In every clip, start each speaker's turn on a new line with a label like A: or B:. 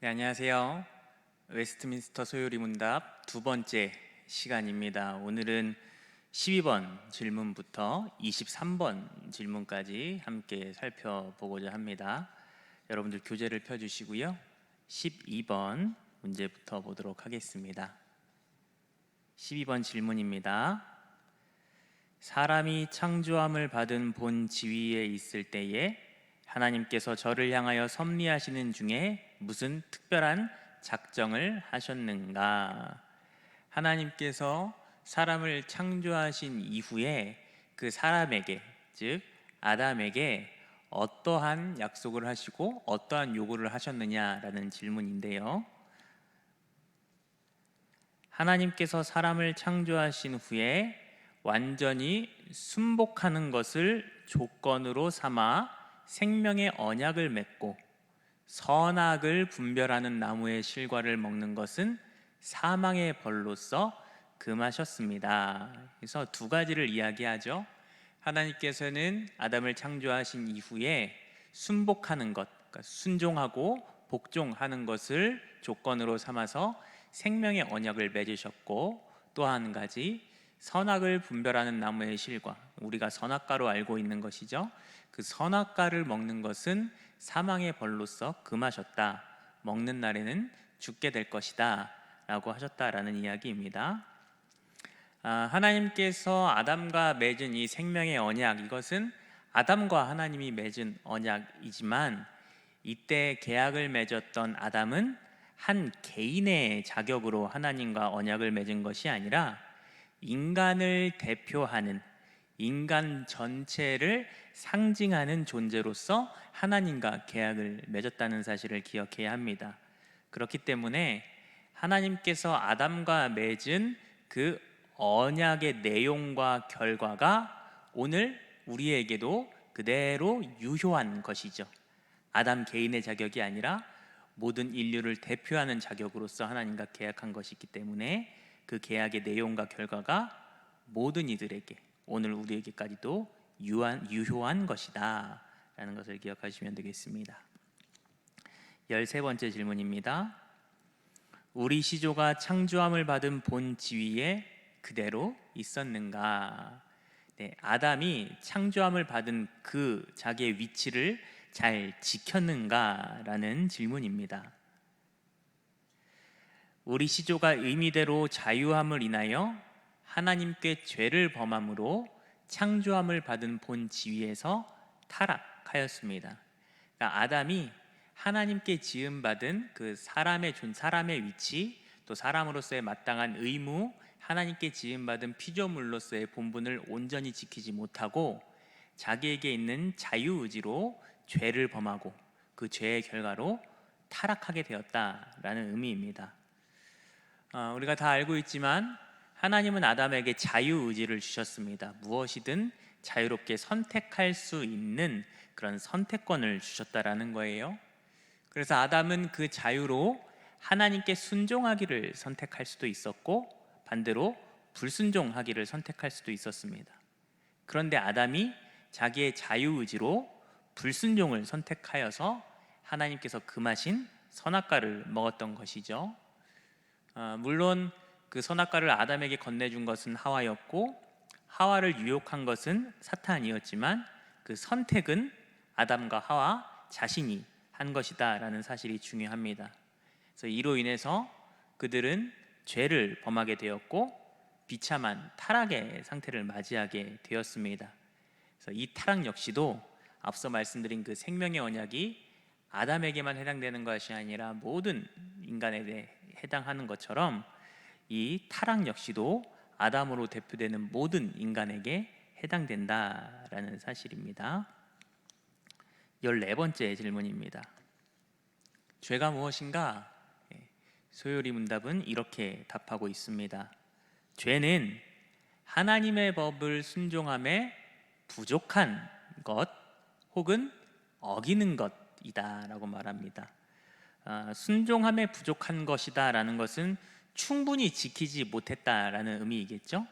A: 네, 안녕하세요. 웨스트민스터 소요리 문답 두 번째 시간입니다. 오늘은 12번 질문부터 23번 질문까지 함께 살펴보고자 합니다. 여러분들 교재를 펴주시고요. 12번 문제부터 보도록 하겠습니다. 12번 질문입니다. 사람이 창조함을 받은 본 지위에 있을 때에 하나님께서 저를 향하여 섭리하시는 중에 무슨 특별한 작정을 하셨는가? 하나님께서 사람을 창조하신 이후에 그 사람에게 즉 아담에게 어떠한 약속을 하시고 어떠한 요구를 하셨느냐라는 질문인데요. 하나님께서 사람을 창조하신 후에 완전히 순복하는 것을 조건으로 삼아 생명의 언약을 맺고 선악을 분별하는 나무의 실과를 먹는 것은 사망의 벌로서 금하셨습니다. 그래서 두 가지를 이야기하죠. 하나님께서는 아담을 창조하신 이후에 순복하는 것, 그러니까 순종하고 복종하는 것을 조건으로 삼아서 생명의 언약을 맺으셨고 또 한 가지 선악을 분별하는 나무의 실과 우리가 선악과로 알고 있는 것이죠. 그 선악과를 먹는 것은 사망의 벌로서 금하셨다. 먹는 날에는 죽게 될 것이다 라고 하셨다라는 이야기입니다. 아, 하나님께서 아담과 맺은 이 생명의 언약 이것은 아담과 하나님이 맺은 언약이지만 이때 계약을 맺었던 아담은 한 개인의 자격으로 하나님과 언약을 맺은 것이 아니라 인간을 대표하는 인간 전체를 상징하는 존재로서 하나님과 계약을 맺었다는 사실을 기억해야 합니다. 그렇기 때문에 하나님께서 아담과 맺은 그 언약의 내용과 결과가 오늘 우리에게도 그대로 유효한 것이죠. 아담 개인의 자격이 아니라 모든 인류를 대표하는 자격으로서 하나님과 계약한 것이기 때문에 그 계약의 내용과 결과가 모든 이들에게 오늘 우리에게까지도 유한, 유효한 것이다. 라는 것을 기억하시면 되겠습니다. 13번째 질문입니다. 우리 시조가 창조함을 받은 본 지위에 그대로 있었는가? 네, 아담이 창조함을 받은 그 자기의 위치를 잘 지켰는가라는 질문입니다. 우리 시조가 의미대로 자유함을 인하여 하나님께 죄를 범함으로 창조함을 받은 본 지위에서 타락하였습니다. 그러니까 아담이 하나님께 지음 받은 그 사람의 존 사람의 위치 또 사람으로서의 마땅한 의무 하나님께 지음 받은 피조물로서의 본분을 온전히 지키지 못하고 자기에게 있는 자유 의지로 죄를 범하고 그 죄의 결과로 타락하게 되었다라는 의미입니다. 어, 우리가 다 알고 있지만 하나님은 아담에게 자유 의지를 주셨습니다. 무엇이든 자유롭게 선택할 수 있는 그런 선택권을 주셨다라는 거예요. 그래서 아담은 그 자유로 하나님께 순종하기를 선택할 수도 있었고 반대로 불순종하기를 선택할 수도 있었습니다. 그런데 아담이 자기의 자유 의지로 불순종을 선택하여서 하나님께서 금하신 선악과를 먹었던 것이죠. 아, 물론 그 선악과를 아담에게 건네준 것은 하와였고 하와를 유혹한 것은 사탄이었지만 그 선택은 아담과 하와 자신이 한 것이다라는 사실이 중요합니다. 그래서 이로 인해서 그들은 죄를 범하게 되었고 비참한 타락의 상태를 맞이하게 되었습니다. 그래서 이 타락 역시도 앞서 말씀드린 그 생명의 언약이 아담에게만 해당되는 것이 아니라 모든 인간에 대해 해당하는 것처럼 이 타락 역시도 아담으로 대표되는 모든 인간에게 해당된다라는 사실입니다. 14번째 질문입니다. 죄가 무엇인가? 예, 소요리 문답은 이렇게 답하고 있습니다. 죄는 하나님의 법을 순종함에 부족한 것 혹은 어기는 것이다라고 말합니다. 아, 순종함에 부족한 것이다라는 것은 충분히 지키지 못했다라는 의미이겠죠.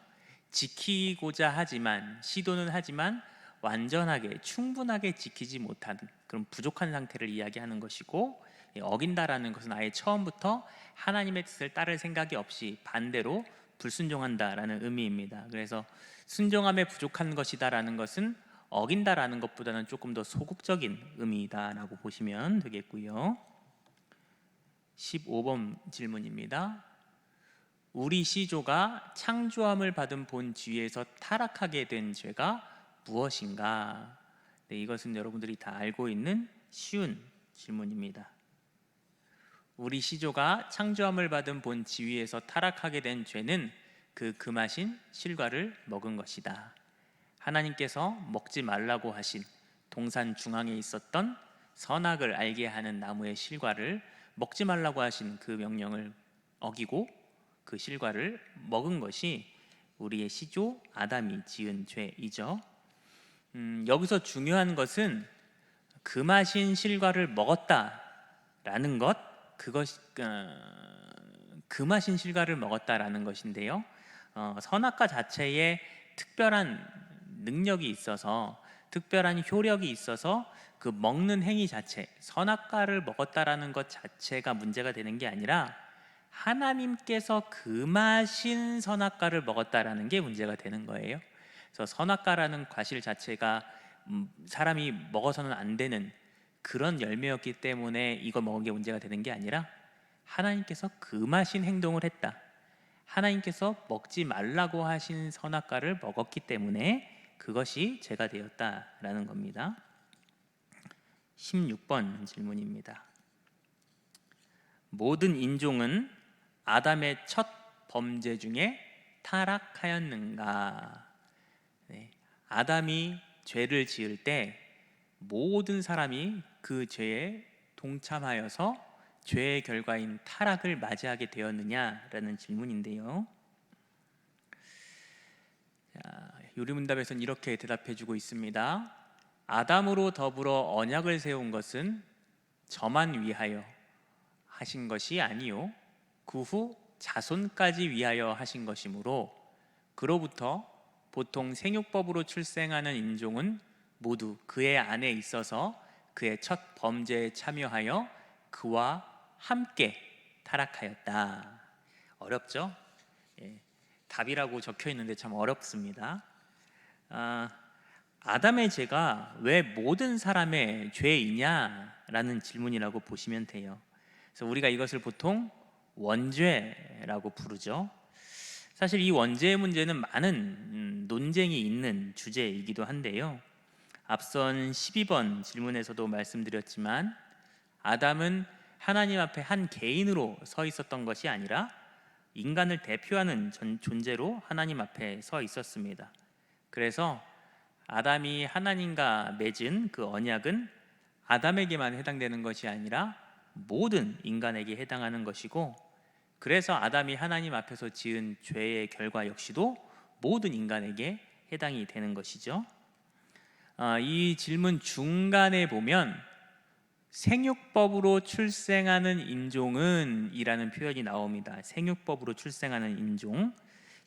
A: 지키고자 하지만 시도는 하지만 완전하게 충분하게 지키지 못하는 그런 부족한 상태를 이야기하는 것이고 이 어긴다라는 것은 아예 처음부터 하나님의 뜻을 따를 생각이 없이 반대로 불순종한다라는 의미입니다. 그래서 순종함에 부족한 것이다라는 것은 어긴다라는 것보다는 조금 더 소극적인 의미다라고 보시면 되겠고요. 15번 질문입니다. 우리 시조가 창조함을 받은 본 지위에서 타락하게 된 죄가 무엇인가? 네, 이것은 여러분들이 다 알고 있는 쉬운 질문입니다. 우리 시조가 창조함을 받은 본 지위에서 타락하게 된 죄는 그 금하신 실과를 먹은 것이다. 하나님께서 먹지 말라고 하신 동산 중앙에 있었던 선악을 알게 하는 나무의 실과를 먹지 말라고 하신 그 명령을 어기고 그 실과를 먹은 것이 우리의 시조 아담이 지은 죄이죠. 음, 여기서 중요한 것은 금하신 실과를 먹었다라는 것, 그것 어, 금하신 실과를 먹었다라는 것인데요. 어, 선악과 자체에 특별한 능력이 있어서 특별한 효력이 있어서 그 먹는 행위 자체 선악과를 먹었다라는 것 자체가 문제가 되는 게 아니라 하나님께서 금하신 선악과를 먹었다라는 게 문제가 되는 거예요. 그래서 선악과라는 과실 자체가 음, 사람이 먹어서는 안 되는 그런 열매였기 때문에 이걸 먹은 게 문제가 되는 게 아니라 하나님께서 금하신 행동을 했다. 하나님께서 먹지 말라고 하신 선악과를 먹었기 때문에 그것이 죄가 되었다라는 겁니다. 16번 질문입니다. 모든 인종은 아담의 첫 범죄 중에 타락하였는가? 네. 아담이 죄를 지을 때 모든 사람이 그 죄에 동참하여서 죄의 결과인 타락을 맞이하게 되었느냐라는 질문인데요. 자, 요리문답에서는 이렇게 대답해주고 있습니다. 아담으로 더불어 언약을 세운 것은 저만 위하여 하신 것이 아니요 그 후 자손까지 위하여 하신 것이므로 그로부터 보통 생육법으로 출생하는 인종은 모두 그의 안에 있어서 그의 첫 범죄에 참여하여 그와 함께 타락하였다. 어렵죠? 예, 답이라고 적혀 있는데 참 어렵습니다. 아, 아담의 죄가 왜 모든 사람의 죄이냐라는 질문이라고 보시면 돼요. 그래서 우리가 이것을 보통 원죄라고 부르죠. 사실 이 원죄의 문제는 많은 음, 논쟁이 있는 주제이기도 한데요. 앞선 12번 질문에서도 말씀드렸지만 아담은 하나님 앞에 한 개인으로 서 있었던 것이 아니라 인간을 대표하는 존재로 하나님 앞에 서 있었습니다. 그래서 아담이 하나님과 맺은 그 언약은 아담에게만 해당되는 것이 아니라 모든 인간에게 해당하는 것이고 그래서 아담이 하나님 앞에서 지은 죄의 결과 역시도 모든 인간에게 해당이 되는 것이죠. 아, 이 질문 중간에 보면 생육법으로 출생하는 인종은 이라는 표현이 나옵니다. 생육법으로 출생하는 인종.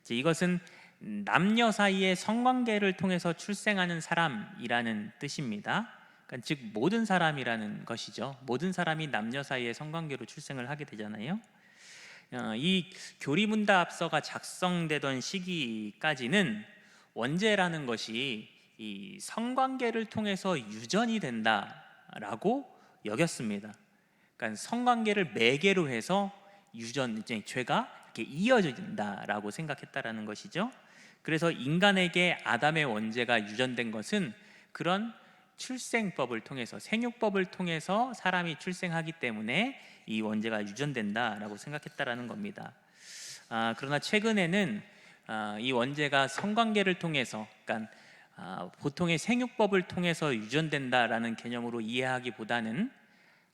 A: 이것은 남녀 사이의 성관계를 통해서 출생하는 사람이라는 뜻입니다. 그러니까 즉 모든 사람이라는 것이죠. 모든 사람이 남녀 사이의 성관계로 출생을 하게 되잖아요. 어, 이 교리문답서가 작성되던 시기까지는 원죄라는 것이 이 성관계를 통해서 유전이 된다라고 여겼습니다. 그러니까 성관계를 매개로 해서 유전 죄가 이렇게 이어진다라고 생각했다라는 것이죠. 그래서 인간에게 아담의 원죄가 유전된 것은 그런 출생법을 통해서 생육법을 통해서 사람이 출생하기 때문에 이 원죄가 유전된다라고 생각했다라는 겁니다. 아, 그러나 최근에는 아, 이 원죄가 성관계를 통해서, 그러니까 아, 보통의 생육법을 통해서 유전된다라는 개념으로 이해하기보다는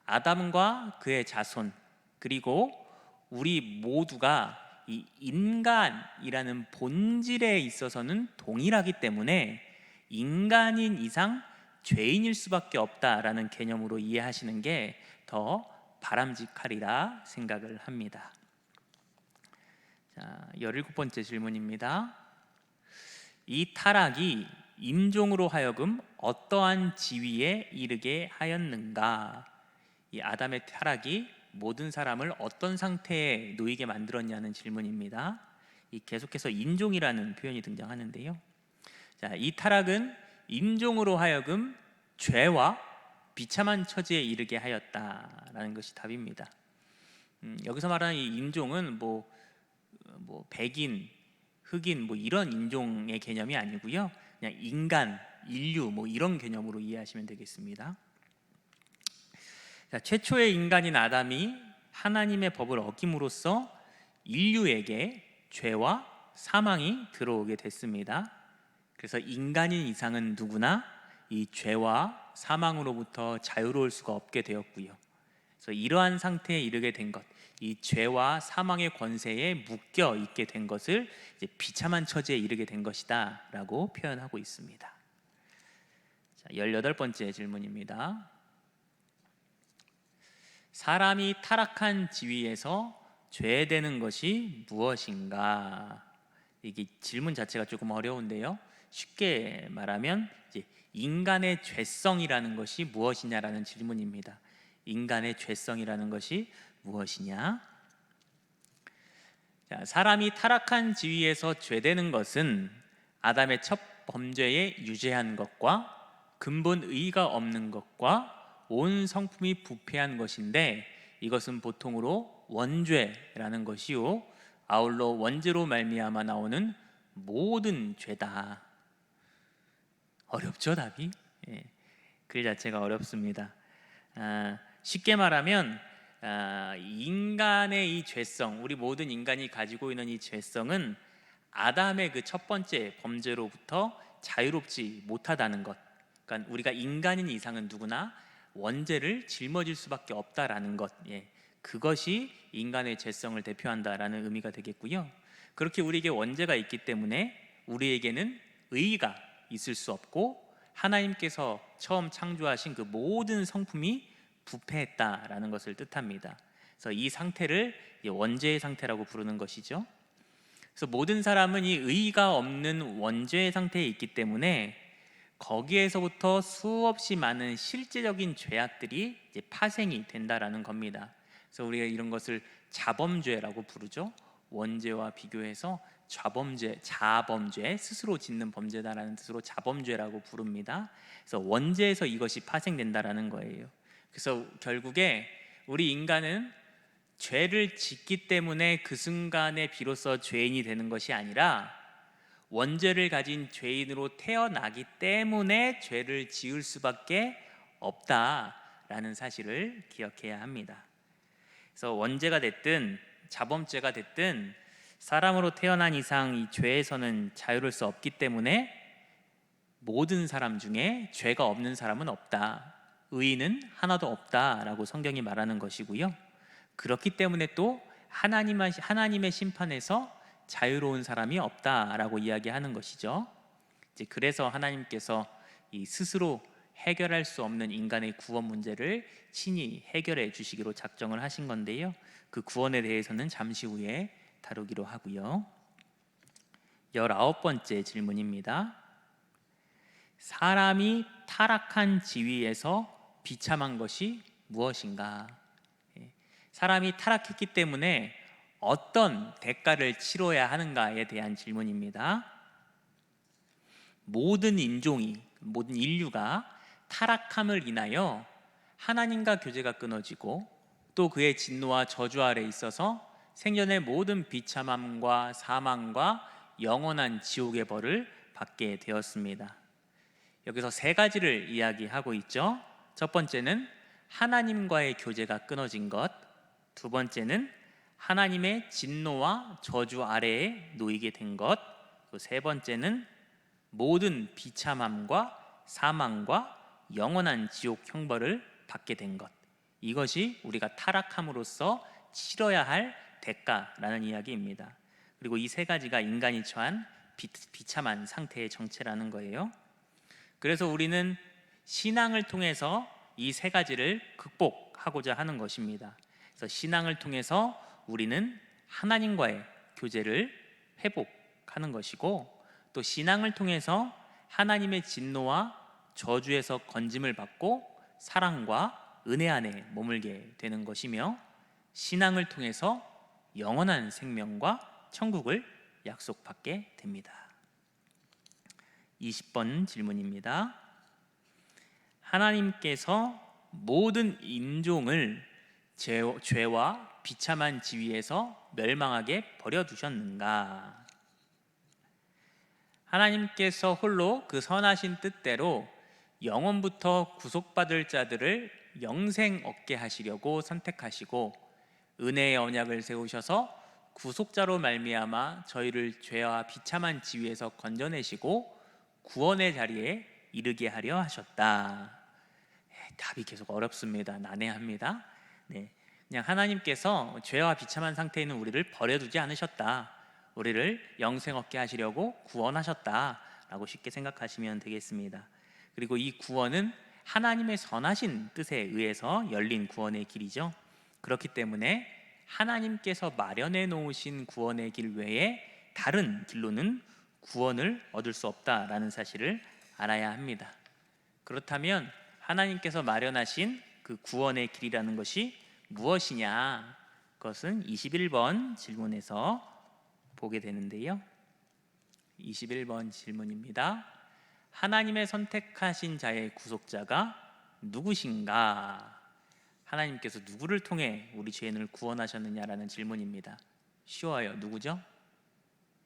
A: 아담과 그의 자손 그리고 우리 모두가 이 인간이라는 본질에 있어서는 동일하기 때문에 인간인 이상 죄인일 수밖에 없다라는 개념으로 이해하시는 게 더 바람직하리라 생각을 합니다. 자, 17번째 질문입니다. 이 타락이 임종으로 하여금 어떠한 지위에 이르게 하였는가? 이 아담의 타락이 모든 사람을 어떤 상태에 놓이게 만들었냐는 질문입니다. 이 계속해서 인종이라는 표현이 등장하는데요. 자, 이 타락은 인종으로 하여금 죄와 비참한 처지에 이르게 하였다라는 것이 답입니다. 음, 여기서 말하는 이 인종은 뭐, 뭐 백인, 흑인 뭐 이런 인종의 개념이 아니고요. 그냥 인간, 인류 뭐 이런 개념으로 이해하시면 되겠습니다. 자, 최초의 인간인 아담이 하나님의 법을 어김으로써 인류에게 죄와 사망이 들어오게 됐습니다. 그래서 인간인 이상은 누구나 이 죄와 사망으로부터 자유로울 수가 없게 되었고요. 그래서 이러한 상태에 이르게 된 것, 이 죄와 사망의 권세에 묶여 있게 된 것을 비참한 처지에 이르게 된 것이다라고 표현하고 있습니다. 자, 18번째 질문입니다. 사람이 타락한 지위에서 죄되는 것이 무엇인가? 이게 질문 자체가 조금 어려운데요. 쉽게 말하면 인간의 죄성이라는 것이 무엇이냐라는 질문입니다. 인간의 죄성이라는 것이 무엇이냐? 자, 사람이 타락한 지위에서 죄되는 것은 아담의 첫 범죄에 유죄한 것과 근본 의가 없는 것과 온 성품이 부패한 것인데 이것은 보통으로 원죄라는 것이요 아울러 원죄로 말미암아 나오는 모든 죄다. 어렵죠 답이? 예, 글 자체가 어렵습니다. 아, 쉽게 말하면 아, 인간의 이 죄성, 우리 모든 인간이 가지고 있는 이 죄성은 아담의 그 첫 번째 범죄로부터 자유롭지 못하다는 것. 그러니까 우리가 인간인 이상은 누구나 원죄를 짊어질 수밖에 없다라는 것. 예. 그것이 인간의 죄성을 대표한다라는 의미가 되겠고요. 그렇게 우리에게 원죄가 있기 때문에 우리에게는 의가 있을 수 없고 하나님께서 처음 창조하신 그 모든 성품이 부패했다라는 것을 뜻합니다. 그래서 이 상태를 원죄의 상태라고 부르는 것이죠. 그래서 모든 사람은 이 의가 없는 원죄의 상태에 있기 때문에 거기에서부터 수없이 많은 실제적인 죄악들이 파생이 된다라는 겁니다. 그래서 우리가 이런 것을 자범죄라고 부르죠. 원죄와 비교해서 좌범죄, 자범죄, 스스로 짓는 범죄다라는 뜻으로 자범죄라고 부릅니다. 그래서 원죄에서 이것이 파생된다라는 거예요. 그래서 결국에 우리 인간은 죄를 짓기 때문에 그 순간에 비로소 죄인이 되는 것이 아니라 원죄를 가진 죄인으로 태어나기 때문에 죄를 지을 수밖에 없다라는 사실을 기억해야 합니다. 그래서 원죄가 됐든 자범죄가 됐든 사람으로 태어난 이상 이 죄에서는 자유로울 수 없기 때문에 모든 사람 중에 죄가 없는 사람은 없다. 의인은 하나도 없다라고 성경이 말하는 것이고요. 그렇기 때문에 또 하나님의, 하나님의 심판에서 자유로운 사람이 없다라고 이야기하는 것이죠. 이제 그래서 하나님께서 이 스스로 해결할 수 없는 인간의 구원 문제를 친히 해결해 주시기로 작정을 하신 건데요. 그 구원에 대해서는 잠시 후에 다루기로 하고요. 열아홉 번째 질문입니다. 사람이 타락한 지위에서 비참한 것이 무엇인가? 예, 사람이 타락했기 때문에 어떤 대가를 치러야 하는가에 대한 질문입니다. 모든 인종이, 모든 인류가 타락함을 인하여 하나님과 교제가 끊어지고 또 그의 진노와 저주 아래 있어서 생전의 모든 비참함과 사망과 영원한 지옥의 벌을 받게 되었습니다. 여기서 세 가지를 이야기하고 있죠. 첫 번째는 하나님과의 교제가 끊어진 것, 두 번째는 하나님의 진노와 저주 아래에 놓이게 된 것, 세 번째는 모든 비참함과 사망과 영원한 지옥 형벌을 받게 된 것. 이것이 우리가 타락함으로써 치러야 할 대가라는 이야기입니다. 그리고 이 세 가지가 인간이 처한 비, 비참한 상태의 정체라는 거예요. 그래서 우리는 신앙을 통해서 이 세 가지를 극복하고자 하는 것입니다. 그래서 신앙을 통해서 우리는 하나님과의 교제를 회복하는 것이고 또 신앙을 통해서 하나님의 진노와 저주에서 건짐을 받고 사랑과 은혜 안에 머물게 되는 것이며 신앙을 통해서 영원한 생명과 천국을 약속받게 됩니다. 20번 질문입니다. 하나님께서 모든 인종을 죄, 죄와 비참한 지위에서 멸망하게 버려두셨는가? 하나님께서 홀로 그 선하신 뜻대로 영원부터 구속받을 자들을 영생 얻게 하시려고 선택하시고 은혜의 언약을 세우셔서 구속자로 말미암아 저희를 죄와 비참한 지위에서 건져내시고 구원의 자리에 이르게 하려 하셨다. 예, 답이 계속 어렵습니다. 난해합니다. 네, 그냥 하나님께서 죄와 비참한 상태에 있는 우리를 버려두지 않으셨다. 우리를 영생 얻게 하시려고 구원하셨다라고 쉽게 생각하시면 되겠습니다. 그리고 이 구원은 하나님의 선하신 뜻에 의해서 열린 구원의 길이죠. 그렇기 때문에 하나님께서 마련해 놓으신 구원의 길 외에 다른 길로는 구원을 얻을 수 없다라는 사실을 알아야 합니다. 그렇다면 하나님께서 마련하신 그 구원의 길이라는 것이 무엇이냐? 그것은 21번 질문에서 보게 되는데요. 21번 질문입니다. 하나님의 선택하신 자의 구속자가 누구신가? 하나님께서 누구를 통해 우리 죄인을 구원하셨느냐라는 질문입니다. 쉬워요. 누구죠?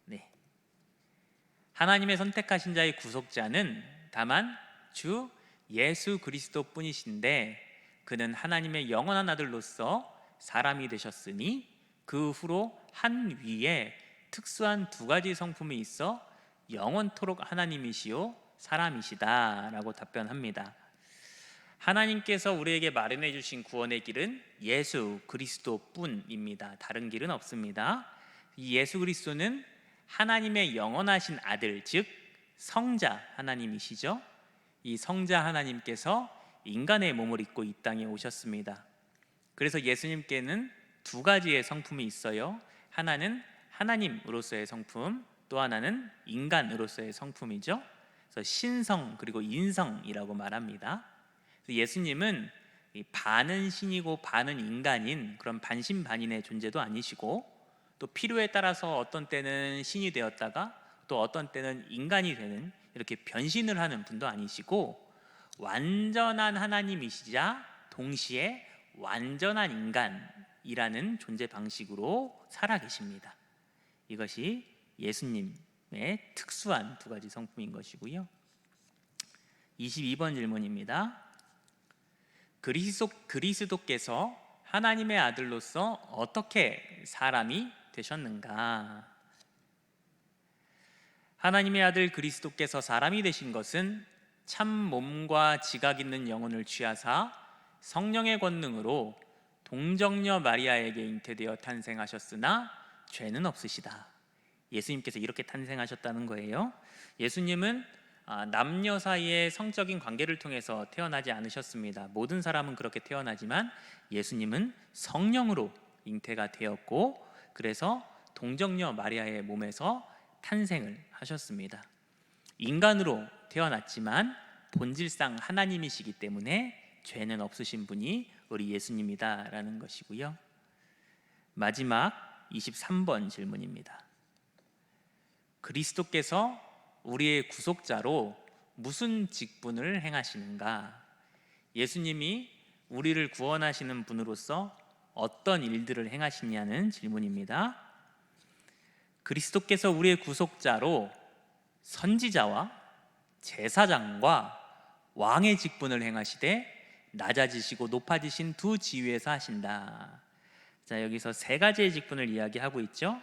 A: 네. 하나님의 선택하신 자의 구속자는 다만 주 예수 그리스도 뿐이신데 그는 하나님의 영원한 아들로서 사람이 되셨으니 그 후로 한 위에 특수한 두 가지 성품이 있어 영원토록 하나님이시요 사람이시다라고 답변합니다. 하나님께서 우리에게 마련해 주신 구원의 길은 예수 그리스도뿐입니다. 다른 길은 없습니다. 이 예수 그리스도는 하나님의 영원하신 아들, 즉 성자 하나님이시죠. 이 성자 하나님께서 인간의 몸을 입고 이 땅에 오셨습니다. 그래서 예수님께는 두 가지의 성품이 있어요. 하나는 하나님으로서의 성품, 또 하나는 인간으로서의 성품이죠. 그래서 신성 그리고 인성이라고 말합니다. 예수님은 반은 신이고 반은 인간인 그런 반신반인의 존재도 아니시고 또 필요에 따라서 어떤 때는 신이 되었다가 또 어떤 때는 인간이 되는 이렇게 변신을 하는 분도 아니시고 완전한 하나님이시자 동시에 완전한 인간이라는 존재 방식으로 살아 계십니다. 이것이 예수님의 특수한 두 가지 성품인 것이고요. 22번 질문입니다. 그리스도, 그리스도께서 하나님의 아들로서 어떻게 사람이 되셨는가? 하나님의 아들 그리스도께서 사람이 되신 것은 참 몸과 지각 있는 영혼을 취하사 성령의 권능으로 동정녀 마리아에게 잉태되어 탄생하셨으나 죄는 없으시다. 예수님께서 이렇게 탄생하셨다는 거예요. 예수님은 아, 남녀 사이의 성적인 관계를 통해서 태어나지 않으셨습니다. 모든 사람은 그렇게 태어나지만 예수님은 성령으로 잉태가 되었고 그래서 동정녀 마리아의 몸에서 탄생을 하셨습니다. 인간으로 태어났지만 본질상 하나님이시기 때문에 죄는 없으신 분이 우리 예수님이다라는 것이고요. 마지막 23번 질문입니다. 그리스도께서 우리의 구속자로 무슨 직분을 행하시는가? 예수님이 우리를 구원하시는 분으로서 어떤 일들을 행하시냐는 질문입니다. 그리스도께서 우리의 구속자로 선지자와 제사장과 왕의 직분을 행하시되 낮아지시고 높아지신 두 지위에서 하신다. 자, 여기서 세 가지의 직분을 이야기하고 있죠.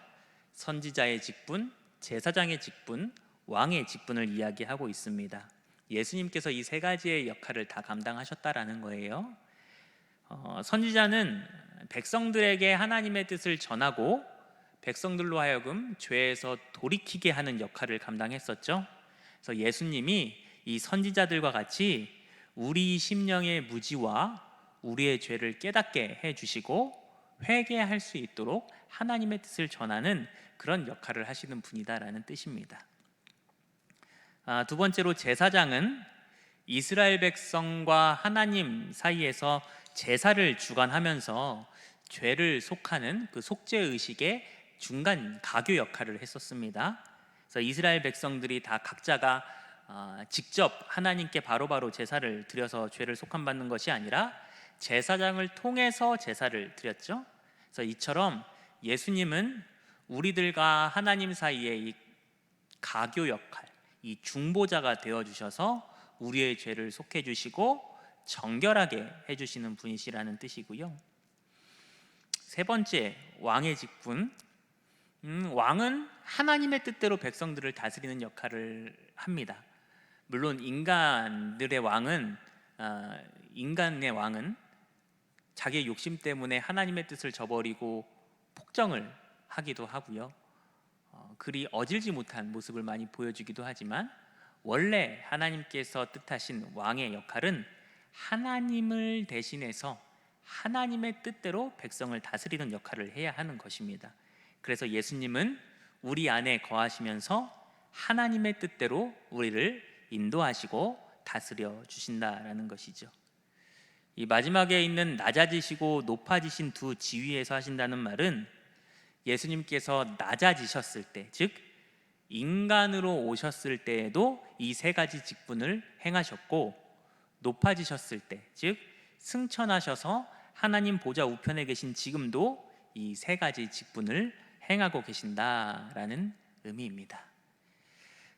A: 선지자의 직분, 제사장의 직분, 왕의 직분을 이야기하고 있습니다. 예수님께서 이 세 가지의 역할을 다 감당하셨다라는 거예요. 어, 선지자는 백성들에게 하나님의 뜻을 전하고 백성들로 하여금 죄에서 돌이키게 하는 역할을 감당했었죠. 그래서 예수님이 이 선지자들과 같이 우리 심령의 무지와 우리의 죄를 깨닫게 해 주시고 회개할 수 있도록 하나님의 뜻을 전하는 그런 역할을 하시는 분이다라는 뜻입니다. 아, 두 번째로 제사장은 이스라엘 백성과 하나님 사이에서 제사를 주관하면서 죄를 속하는 그 속죄 의식의 중간 가교 역할을 했었습니다. 그래서 이스라엘 백성들이 다 각자가 아, 직접 하나님께 바로 바로 제사를 드려서 죄를 속함 받는 것이 아니라 제사장을 통해서 제사를 드렸죠. 그래서 이처럼 예수님은 우리들과 하나님 사이의 이 가교 역할, 이 중보자가 되어 주셔서 우리의 죄를 속해 주시고 정결하게 해 주시는 분이시라는 뜻이고요. 세 번째 왕의 직분. 음, 왕은 하나님의 뜻대로 백성들을 다스리는 역할을 합니다. 물론 인간들의 왕은 아, 인간의 왕은 자기의 욕심 때문에 하나님의 뜻을 저버리고 폭정을 하기도 하고요. 어, 그리 어질지 못한 모습을 많이 보여주기도 하지만 원래 하나님께서 뜻하신 왕의 역할은 하나님을 대신해서 하나님의 뜻대로 백성을 다스리는 역할을 해야 하는 것입니다. 그래서 예수님은 우리 안에 거하시면서 하나님의 뜻대로 우리를 인도하시고 다스려 주신다라는 것이죠. 이 마지막에 있는 낮아지시고 높아지신 두 지위에서 하신다는 말은 예수님께서 낮아지셨을 때, 즉 인간으로 오셨을 때에도 이 세 가지 직분을 행하셨고 높아지셨을 때, 즉 승천하셔서 하나님 보좌 우편에 계신 지금도 이 세 가지 직분을 행하고 계신다라는 의미입니다.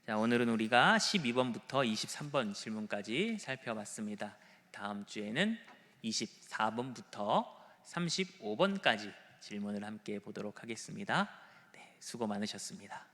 A: 자, 오늘은 우리가 12번부터 23번 질문까지 살펴봤습니다. 다음 주에는 24번부터 35번까지 질문을 함께 보도록 하겠습니다. 네, 수고 많으셨습니다.